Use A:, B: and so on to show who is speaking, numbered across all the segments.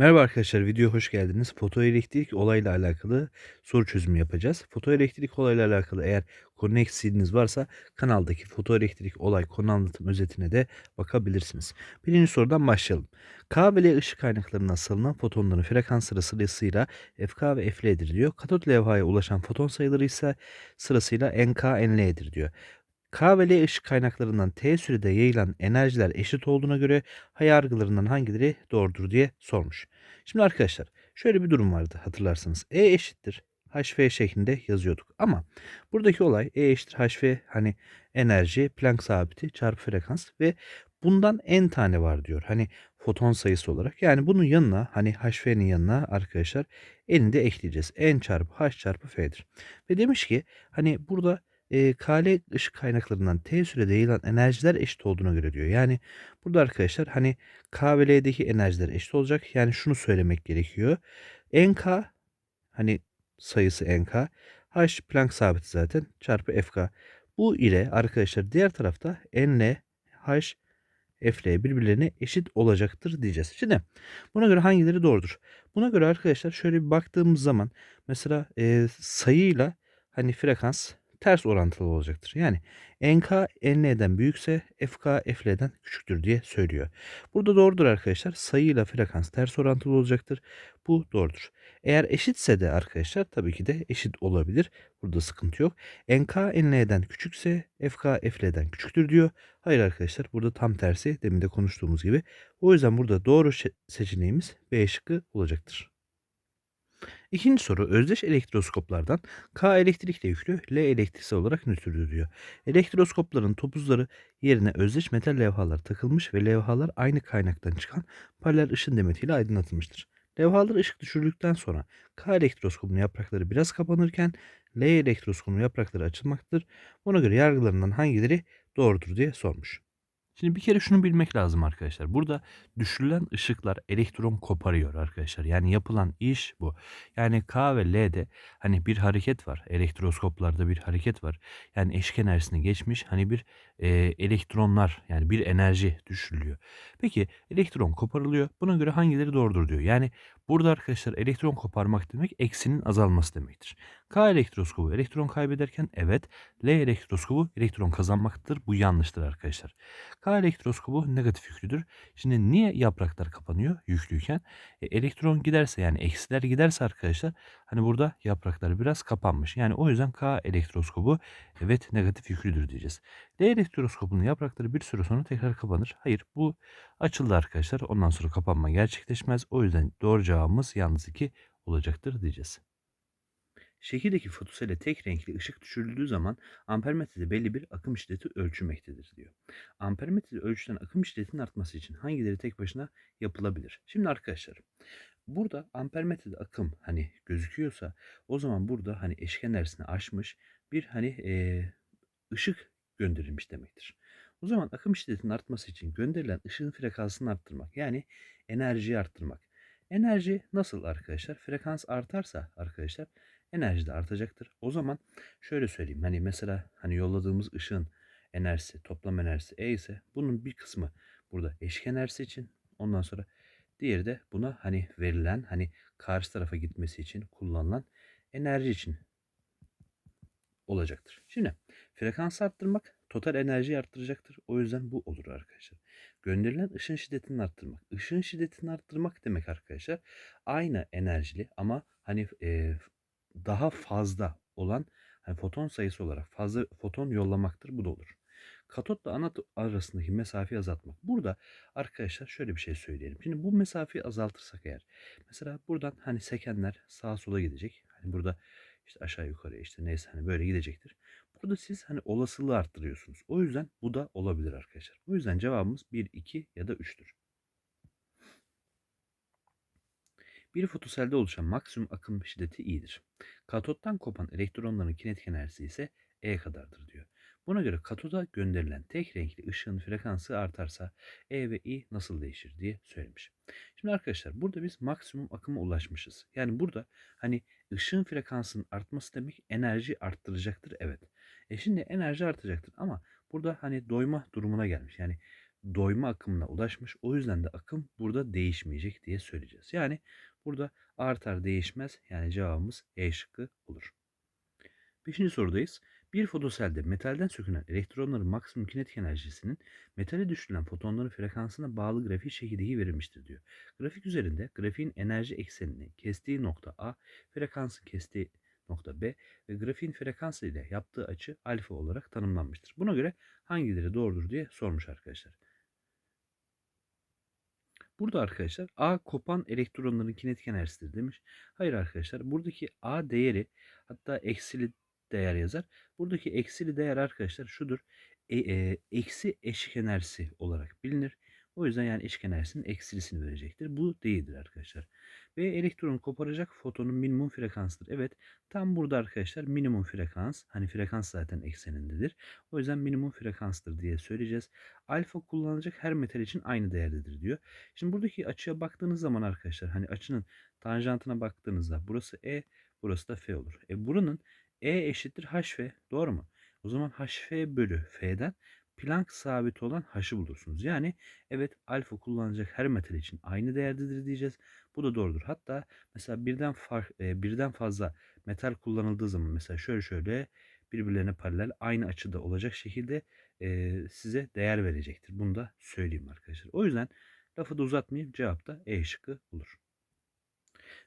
A: Merhaba arkadaşlar, videoya hoş geldiniz. Fotoelektrik olayla alakalı soru çözümü yapacağız. Fotoelektrik olayla alakalı eğer konu eksiğiniz varsa kanaldaki fotoelektrik olay konu anlatım özetine de bakabilirsiniz. Birinci sorudan başlayalım. K ve L ışık kaynaklarından salınan fotonların frekans sırasıyla FK ve FL'dir diyor. Katot levhaya ulaşan foton sayıları ise sırasıyla NK, NL'dir diyor. K ve L ışık kaynaklarından T sürede yayılan enerjiler eşit olduğuna göre hay yargılarından hangileri doğrudur diye sormuş. Şimdi arkadaşlar şöyle bir durum vardı hatırlarsanız. E eşittir HV şeklinde yazıyorduk. Ama buradaki olay E eşittir HV hani enerji Planck sabiti çarpı frekans ve bundan n tane var diyor. Hani foton sayısı olarak. Yani bunun yanına hani HV'nin yanına arkadaşlar n'i de ekleyeceğiz. N çarpı H çarpı F'dir. Ve demiş ki hani burada Eee, Kale ışık kaynaklarından T sürede yayılan enerjiler eşit olduğuna göre diyor. Yani burada arkadaşlar hani K ve L'deki enerjiler eşit olacak. Yani şunu söylemek gerekiyor. NK hani sayısı NK H Planck sabiti zaten çarpı FK. Bu ile arkadaşlar diğer tarafta N H F birbirlerine eşit olacaktır diyeceğiz. Şimdi buna göre hangileri doğrudur? Buna göre arkadaşlar şöyle bir baktığımız zaman mesela e, sayıyla hani frekans ters orantılı olacaktır. Yani NK NL'den büyükse FK FL'den küçüktür diye söylüyor. Burada doğrudur arkadaşlar. Sayıyla frekans ters orantılı olacaktır. Bu doğrudur. Eğer eşitse de arkadaşlar tabii ki de eşit olabilir. Burada sıkıntı yok. NK NL'den küçükse FK FL'den küçüktür diyor. Hayır arkadaşlar burada tam tersi demin de konuştuğumuz gibi. O yüzden burada doğru seçeneğimiz B şıkkı olacaktır. İkinci soru özdeş elektroskoplardan K elektrikle yüklü, L elektriksel olarak nötrdür diyor. Elektroskopların topuzları yerine özdeş metal levhalar takılmış ve levhalar aynı kaynaktan çıkan paralel ışın demetiyle aydınlatılmıştır. Levhalar ışık düşürdükten sonra K elektroskopun yaprakları biraz kapanırken L elektroskopun yaprakları açılmaktadır. Buna göre yargılarından hangileri doğrudur diye sormuş. Şimdi bir kere şunu bilmek lazım arkadaşlar. Burada düşürülen ışıklar elektron koparıyor arkadaşlar. Yani yapılan iş bu. Yani K ve L'de hani bir hareket var. Elektroskoplarda bir hareket var. Yani eşik enerjisini geçmiş hani bir e, elektronlar yani bir enerji düşürülüyor. Peki elektron koparılıyor. Buna göre hangileri doğrudur diyor. Yani burada arkadaşlar elektron koparmak demek eksinin azalması demektir. K elektroskobu elektron kaybederken evet. L elektroskobu elektron kazanmaktadır. Bu yanlıştır arkadaşlar. K elektroskobu negatif yüklüdür. Şimdi niye yapraklar kapanıyor yüklüyken? E, elektron giderse yani eksiler giderse arkadaşlar hani burada yapraklar biraz kapanmış. Yani o yüzden K elektroskobu evet negatif yüklüdür diyeceğiz. L elektroskobunun yaprakları bir süre sonra tekrar kapanır. Hayır bu açıldı arkadaşlar. Ondan sonra kapanma gerçekleşmez. O yüzden doğru cevabımız yalnız 2 olacaktır diyeceğiz. Şekildeki fotosele tek renkli ışık düşürüldüğü zaman ampermetrede belli bir akım şiddeti ölçülmektedir diyor. Ampermetrede ölçülen akım şiddetinin artması için hangileri tek başına yapılabilir? Şimdi arkadaşlar burada ampermetrede akım hani gözüküyorsa o zaman burada hani eşik enerjisini aşmış bir hani e, ışık gönderilmiş demektir. O zaman akım şiddetinin artması için gönderilen ışığın frekansını arttırmak yani enerjiyi arttırmak. Enerji nasıl arkadaşlar? Frekans artarsa arkadaşlar enerji de artacaktır. O zaman şöyle söyleyeyim. Hani mesela hani yolladığımız ışığın enerjisi, toplam enerjisi E ise bunun bir kısmı burada eşik enerjisi için ondan sonra diğeri de buna hani verilen hani karşı tarafa gitmesi için kullanılan enerji için olacaktır. Şimdi frekans arttırmak total enerjiyi arttıracaktır. O yüzden bu olur arkadaşlar. Gönderilen ışın şiddetini arttırmak. Işın şiddetini arttırmak demek arkadaşlar aynı enerjili ama hani e, daha fazla olan hani foton sayısı olarak fazla foton yollamaktır. Bu da olur. Katotla anot arasındaki mesafeyi azaltmak. Burada arkadaşlar şöyle bir şey söyleyelim. Şimdi bu mesafeyi azaltırsak eğer mesela buradan hani sekenler sağa sola gidecek. Hani burada işte aşağı yukarı işte neyse hani böyle gidecektir. Burada siz hani olasılığı arttırıyorsunuz. O yüzden bu da olabilir arkadaşlar. O yüzden cevabımız 1, 2 ya da 3'tür. Bir fotoselde oluşan maksimum akım şiddeti i'dir. Katottan kopan elektronların kinetik enerjisi ise e kadardır diyor. Buna göre katoda gönderilen tek renkli ışığın frekansı artarsa E ve I nasıl değişir diye söylemiş. Şimdi arkadaşlar burada biz maksimum akıma ulaşmışız. Yani burada hani ışığın frekansının artması demek enerji arttıracaktır evet. E şimdi enerji artacaktır ama burada hani doyma durumuna gelmiş. Yani doyma akımına ulaşmış. O yüzden de akım burada değişmeyecek diye söyleyeceğiz. Yani burada artar değişmez. Yani cevabımız E şıkkı olur. Beşinci sorudayız. Bir fotoselde metalden sökülen elektronların maksimum kinetik enerjisinin metale düşürülen fotonların frekansına bağlı grafik şekilde verilmiştir diyor. Grafik üzerinde grafiğin enerji eksenini kestiği nokta A, frekansın kestiği nokta B ve grafiğin frekansı ile yaptığı açı alfa olarak tanımlanmıştır. Buna göre hangileri doğrudur diye sormuş arkadaşlar. Burada arkadaşlar A kopan elektronların kinetik enerjisidir demiş. Hayır arkadaşlar buradaki A değeri hatta eksili değer yazar. Buradaki eksili değer arkadaşlar şudur. E, e, eksi eşik enerjisi olarak bilinir. O yüzden yani eşik enerjisinin eksilisini verecektir. Bu değildir arkadaşlar. Ve elektronu koparacak fotonun minimum frekansıdır. Evet tam burada arkadaşlar minimum frekans. Hani frekans zaten eksenindedir. O yüzden minimum frekanstır diye söyleyeceğiz. Alfa kullanılacak her metal için aynı değerdedir diyor. Şimdi buradaki açıya baktığınız zaman arkadaşlar hani açının tanjantına baktığınızda burası E burası da F olur. E buranın E eşittir HF doğru mu? O zaman HF bölü F'den Planck sabiti olan H'ı bulursunuz. Yani evet alfa kullanacak her metal için aynı değerdedir diyeceğiz. Bu da doğrudur. Hatta mesela birden fark, e, birden fazla metal kullanıldığı zaman mesela şöyle şöyle birbirlerine paralel aynı açıda olacak şekilde e, size değer verecektir. Bunu da söyleyeyim arkadaşlar. O yüzden lafı da uzatmayayım. Cevap da E şıkkı olur.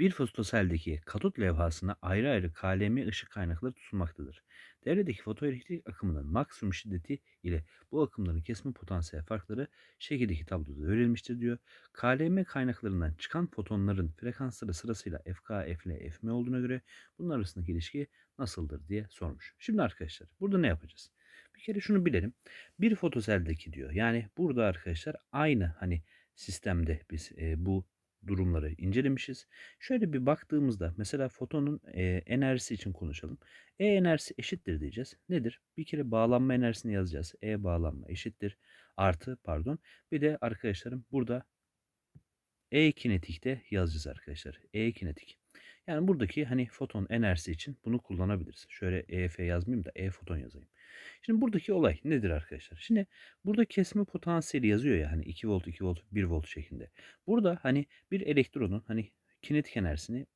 A: Bir fotoseldeki katot levhasına ayrı ayrı KLM ışık kaynakları tutulmaktadır. Devredeki fotoelektrik akımının maksimum şiddeti ile bu akımların kesme potansiyel farkları şekildeki tabloda verilmiştir diyor. KLM kaynaklarından çıkan fotonların frekansları sırasıyla FK, FL, FM olduğuna göre bunlar arasındaki ilişki nasıldır diye sormuş. Şimdi arkadaşlar burada ne yapacağız? Bir kere şunu bilelim. Bir fotoseldeki diyor. Yani burada arkadaşlar aynı hani sistemde biz e, bu durumları incelemişiz. Şöyle bir baktığımızda mesela fotonun e, enerjisi için konuşalım. E enerjisi eşittir diyeceğiz. Nedir? Bir kere bağlanma enerjisini yazacağız. E bağlanma eşittir. Artı pardon. Bir de arkadaşlarım burada E kinetikte yazacağız arkadaşlar. E kinetik. Yani buradaki hani foton enerjisi için bunu kullanabiliriz. Şöyle EF yazmayayım da E foton yazayım. Şimdi buradaki olay nedir arkadaşlar? Şimdi burada kesme potansiyeli yazıyor ya hani 2 volt 2 volt 1 volt şeklinde. Burada hani bir elektronun hani kinetik enerjisini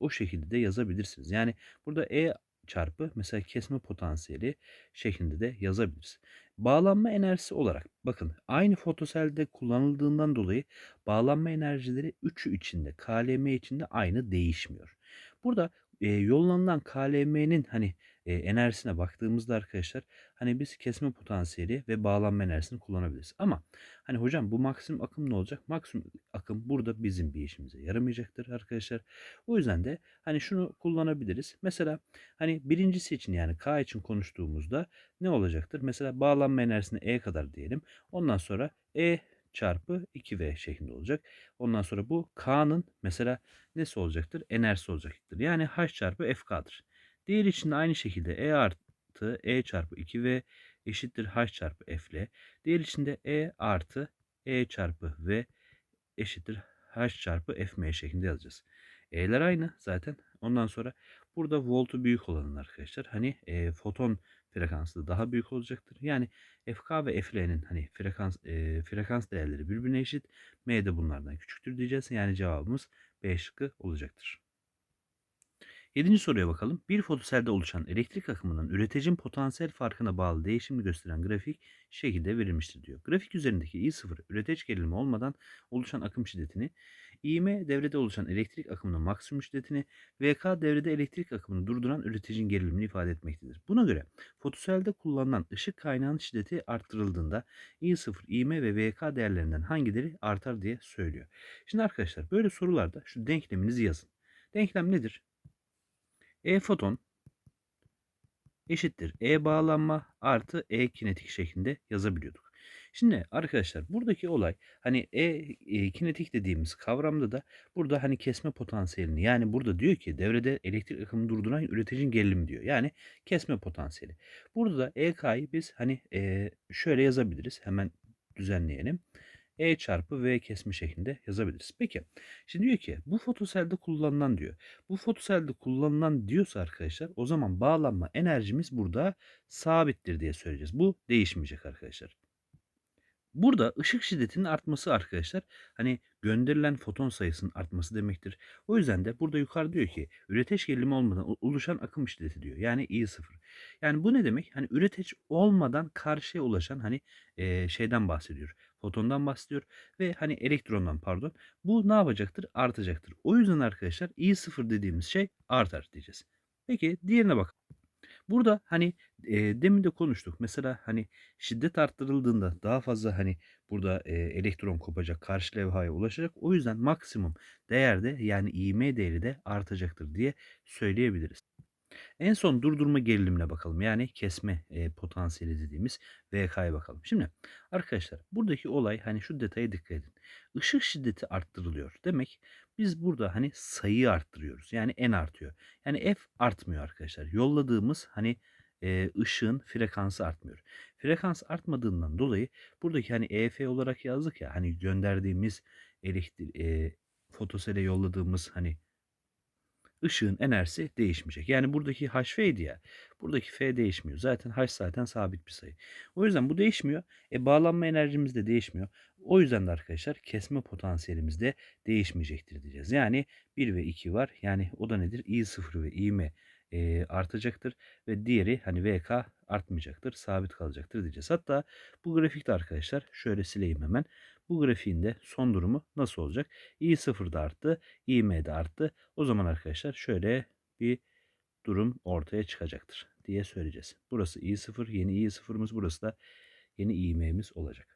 A: o şekilde de yazabilirsiniz. Yani burada E çarpı mesela kesme potansiyeli şeklinde de yazabiliriz. Bağlanma enerjisi olarak bakın aynı fotoselde kullanıldığından dolayı bağlanma enerjileri üçü içinde KLM içinde aynı değişmiyor. Burada e, yollanılan KLM'nin hani e, enerjisine baktığımızda arkadaşlar hani biz kesme potansiyeli ve bağlanma enerjisini kullanabiliriz. Ama hani hocam bu maksimum akım ne olacak? Maksimum akım burada bizim bir işimize yaramayacaktır arkadaşlar. O yüzden de hani şunu kullanabiliriz. Mesela hani birincisi için yani K için konuştuğumuzda ne olacaktır? Mesela bağlanma enerjisini E kadar diyelim. Ondan sonra E çarpı 2V şeklinde olacak. Ondan sonra bu K'nın mesela nesi olacaktır? Enerjisi olacaktır. Yani H çarpı FK'dır. Diğer için de aynı şekilde E artı E çarpı 2V eşittir H çarpı F ile. Diğer için de E artı E çarpı V eşittir H çarpı FM şeklinde yazacağız. E'ler aynı zaten. Ondan sonra burada voltu büyük olanın arkadaşlar hani e, foton frekansı daha büyük olacaktır. Yani FK ve FL'nin hani frekans e, frekans değerleri birbirine eşit. M de bunlardan küçüktür diyeceğiz. Yani cevabımız B şıkkı olacaktır. Yedinci soruya bakalım. Bir fotoselde oluşan elektrik akımının üreticinin potansiyel farkına bağlı değişimini gösteren grafik şekilde verilmiştir diyor. Grafik üzerindeki I0 üretici gerilimi olmadan oluşan akım şiddetini, İğme devrede oluşan elektrik akımının maksimum şiddetini, VK devrede elektrik akımını durduran üreticinin gerilimini ifade etmektedir. Buna göre fotoselde kullanılan ışık kaynağının şiddeti arttırıldığında I0, İğme ve VK değerlerinden hangileri artar diye söylüyor. Şimdi arkadaşlar böyle sorularda şu denkleminizi yazın. Denklem nedir? E foton eşittir E bağlanma artı E kinetik şeklinde yazabiliyorduk. Şimdi arkadaşlar buradaki olay hani e, e kinetik dediğimiz kavramda da burada hani kesme potansiyelini yani burada diyor ki devrede elektrik akımını durduran üreticinin gerilimi diyor. Yani kesme potansiyeli. Burada da EK'yı biz hani e, şöyle yazabiliriz. Hemen düzenleyelim. E çarpı V kesme şeklinde yazabiliriz. Peki şimdi diyor ki bu fotoselde kullanılan diyor. Bu fotoselde kullanılan diyorsa arkadaşlar o zaman bağlanma enerjimiz burada sabittir diye söyleyeceğiz. Bu değişmeyecek arkadaşlar. Burada ışık şiddetinin artması arkadaşlar hani gönderilen foton sayısının artması demektir. O yüzden de burada yukarı diyor ki üreteç gerilimi olmadan oluşan akım şiddeti diyor. Yani I0. Yani bu ne demek? Hani üreteç olmadan karşıya ulaşan hani eee, şeyden bahsediyor. Fotondan bahsediyor ve hani elektrondan pardon. Bu ne yapacaktır? Artacaktır. O yüzden arkadaşlar I0 dediğimiz şey artar diyeceğiz. Peki diğerine bak. Burada, hani, eee, demin de konuştuk. Mesela, hani, şiddet arttırıldığında daha fazla, hani, burada, eee, elektron kopacak, karşı levhaya ulaşacak. O yüzden maksimum değerde yani ivme değeri de artacaktır diye söyleyebiliriz. En son durdurma gerilimine bakalım. Yani kesme, eee, potansiyeli dediğimiz VK'ya bakalım. Şimdi arkadaşlar buradaki olay hani şu detaya dikkat edin. Işık şiddeti arttırılıyor. Demek biz burada hani sayıyı arttırıyoruz. Yani n artıyor. Yani f artmıyor arkadaşlar. Yolladığımız hani eee, ışığın frekansı artmıyor. Frekans artmadığından dolayı buradaki hani EF olarak yazdık ya hani gönderdiğimiz elektrik eee fotosele yolladığımız hani ışığın enerjisi değişmeyecek. Yani buradaki HF'ydi ya. Buradaki F değişmiyor. Zaten H zaten sabit bir sayı. O yüzden bu değişmiyor. E bağlanma enerjimiz de değişmiyor. O yüzden de arkadaşlar kesme potansiyelimiz de değişmeyecektir diyeceğiz. Yani 1 ve 2 var. Yani o da nedir? I0 ve İm e, artacaktır ve diğeri hani VK artmayacaktır. Sabit kalacaktır diyeceğiz. Hatta bu grafikte arkadaşlar şöyle sileyim hemen. Bu grafiğin de son durumu nasıl olacak? I0 da arttı, İm de arttı. O zaman arkadaşlar şöyle bir durum ortaya çıkacaktır diye söyleyeceğiz. Burası i0, yeni i0'ımız burası da yeni İm'miz olacak.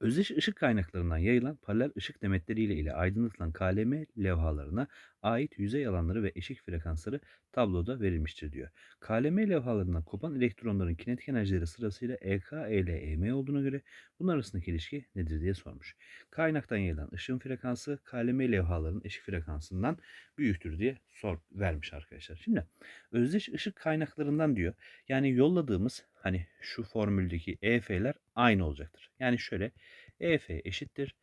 A: Özdeş ışık kaynaklarından yayılan paralel ışık demetleriyle ile aydınlatılan KLM levhalarına ait yüzey alanları ve eşik frekansları tabloda verilmiştir diyor. KLM levhalarından kopan elektronların kinetik enerjileri sırasıyla EK, EL, EM olduğuna göre bunlar arasındaki ilişki nedir diye sormuş. Kaynaktan yayılan ışığın frekansı KLM levhalarının eşik frekansından büyüktür diye sor vermiş arkadaşlar. Şimdi özdeş ışık kaynaklarından diyor. Yani yolladığımız hani şu formüldeki EF'ler aynı olacaktır. Yani şöyle EF eşittir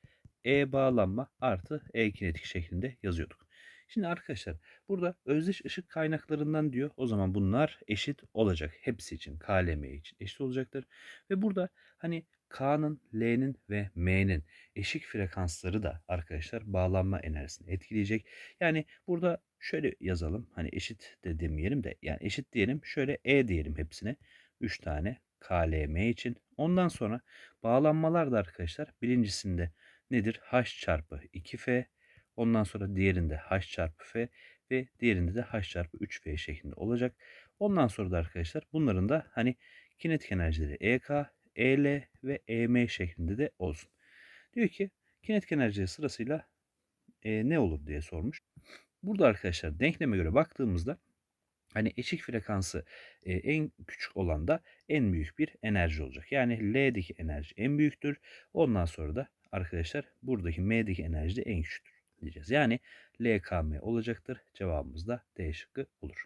A: E bağlanma artı E kinetik şeklinde yazıyorduk. Şimdi arkadaşlar burada özdeş ışık kaynaklarından diyor. O zaman bunlar eşit olacak. Hepsi için KLM için eşit olacaktır. Ve burada hani K'nın, L'nin ve M'nin eşik frekansları da arkadaşlar bağlanma enerjisini etkileyecek. Yani burada şöyle yazalım. Hani eşit de demeyelim de yani eşit diyelim. Şöyle E diyelim hepsine. 3 tane KLM için. Ondan sonra bağlanmalar da arkadaşlar birincisinde nedir? H çarpı 2F. Ondan sonra diğerinde H çarpı F ve diğerinde de H çarpı 3F şeklinde olacak. Ondan sonra da arkadaşlar bunların da hani kinetik enerjileri EK, EL ve EM şeklinde de olsun. Diyor ki kinetik enerji sırasıyla e, ne olur diye sormuş. Burada arkadaşlar denkleme göre baktığımızda hani eşik frekansı e, en küçük olan da en büyük bir enerji olacak. Yani L'deki enerji en büyüktür. Ondan sonra da arkadaşlar buradaki M'deki enerji de en küçüktür diyeceğiz. Yani LKM olacaktır. Cevabımız da D şıkkı olur.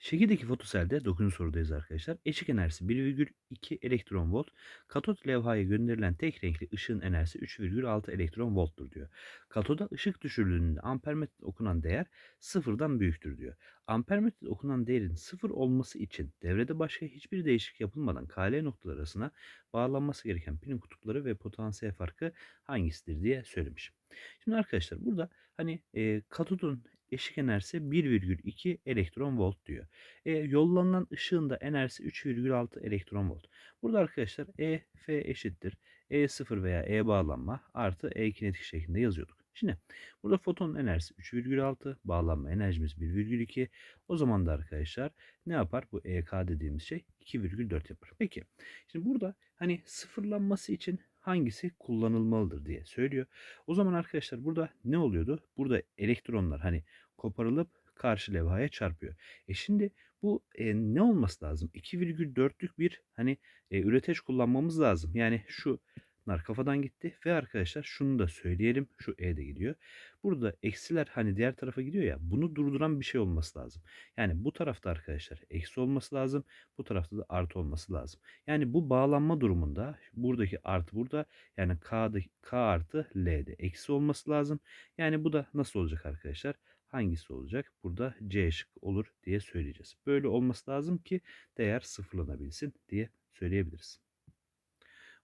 A: Şekildeki fotoselde 9. sorudayız arkadaşlar. Eşik enerjisi 1,2 elektron volt. Katot levhaya gönderilen tek renkli ışığın enerjisi 3,6 elektron volttur diyor. Katoda ışık düşürüldüğünde ampermetre okunan değer sıfırdan büyüktür diyor. Ampermetre okunan değerin sıfır olması için devrede başka hiçbir değişiklik yapılmadan KL noktaları arasına bağlanması gereken pilin kutupları ve potansiyel farkı hangisidir diye söylemiş. Şimdi arkadaşlar burada hani e, katodun eşik enerjisi 1,2 elektron volt diyor. E, yollanan ışığın da enerjisi 3,6 elektron volt. Burada arkadaşlar E, F eşittir. E0 veya E bağlanma artı E kinetik şeklinde yazıyorduk. Şimdi burada fotonun enerjisi 3,6, bağlanma enerjimiz 1,2. O zaman da arkadaşlar ne yapar? Bu EK dediğimiz şey 2,4 yapar. Peki şimdi burada hani sıfırlanması için hangisi kullanılmalıdır diye söylüyor. O zaman arkadaşlar burada ne oluyordu? Burada elektronlar hani koparılıp karşı levhaya çarpıyor. E şimdi bu e, ne olması lazım? 2,4'lük bir hani e, üreteç kullanmamız lazım. Yani şu Bunlar kafadan gitti ve arkadaşlar şunu da söyleyelim. Şu E de gidiyor. Burada eksiler hani diğer tarafa gidiyor ya. Bunu durduran bir şey olması lazım. Yani bu tarafta arkadaşlar eksi olması lazım. Bu tarafta da artı olması lazım. Yani bu bağlanma durumunda buradaki artı burada yani K'da K artı L'de eksi olması lazım. Yani bu da nasıl olacak arkadaşlar? Hangisi olacak? Burada C şık olur diye söyleyeceğiz. Böyle olması lazım ki değer sıfırlanabilsin diye söyleyebiliriz.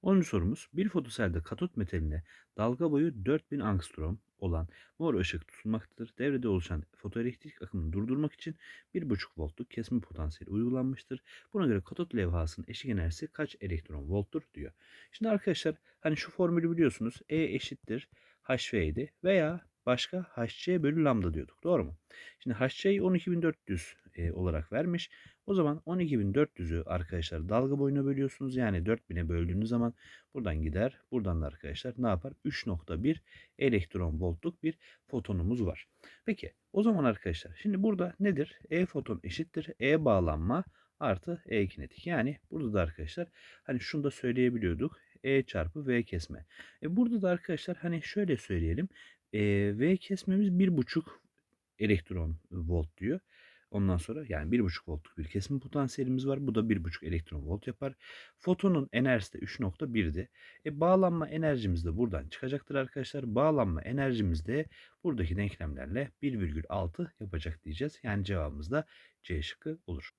A: 10. sorumuz bir fotoselde katot metaline dalga boyu 4000 angstrom olan mor ışık tutulmaktadır. Devrede oluşan fotoelektrik akımını durdurmak için 1,5 voltluk kesme potansiyeli uygulanmıştır. Buna göre katot levhasının eşik enerjisi kaç elektron volttur diyor. Şimdi arkadaşlar hani şu formülü biliyorsunuz. E eşittir HV'ydi veya başka HC bölü lambda diyorduk. Doğru mu? Şimdi HC'yi 12400 e, olarak vermiş. O zaman 12400'ü arkadaşlar dalga boyuna bölüyorsunuz. Yani 4000'e böldüğünüz zaman buradan gider. Buradan da arkadaşlar ne yapar? 3.1 elektron voltluk bir fotonumuz var. Peki o zaman arkadaşlar şimdi burada nedir? E foton eşittir. E bağlanma artı E kinetik. Yani burada da arkadaşlar hani şunu da söyleyebiliyorduk. E çarpı V kesme. E burada da arkadaşlar hani şöyle söyleyelim. E, v kesmemiz 1.5 elektron volt diyor. Ondan sonra yani 1.5 voltluk bir kesim potansiyelimiz var. Bu da 1.5 elektron volt yapar. Fotonun enerjisi de 3.1'di. E, bağlanma enerjimiz de buradan çıkacaktır arkadaşlar. Bağlanma enerjimiz de buradaki denklemlerle 1,6 yapacak diyeceğiz. Yani cevabımız da C şıkkı olur.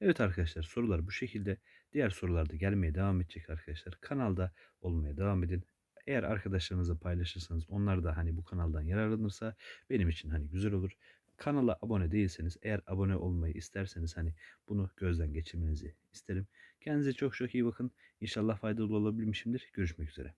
A: Evet arkadaşlar sorular bu şekilde. Diğer sorular da gelmeye devam edecek arkadaşlar. Kanalda olmaya devam edin. Eğer arkadaşlarınızla paylaşırsanız onlar da hani bu kanaldan yararlanırsa benim için hani güzel olur. Kanala abone değilseniz eğer abone olmayı isterseniz hani bunu gözden geçirmenizi isterim. Kendinize çok çok iyi bakın. İnşallah faydalı olabilmişimdir. Görüşmek üzere.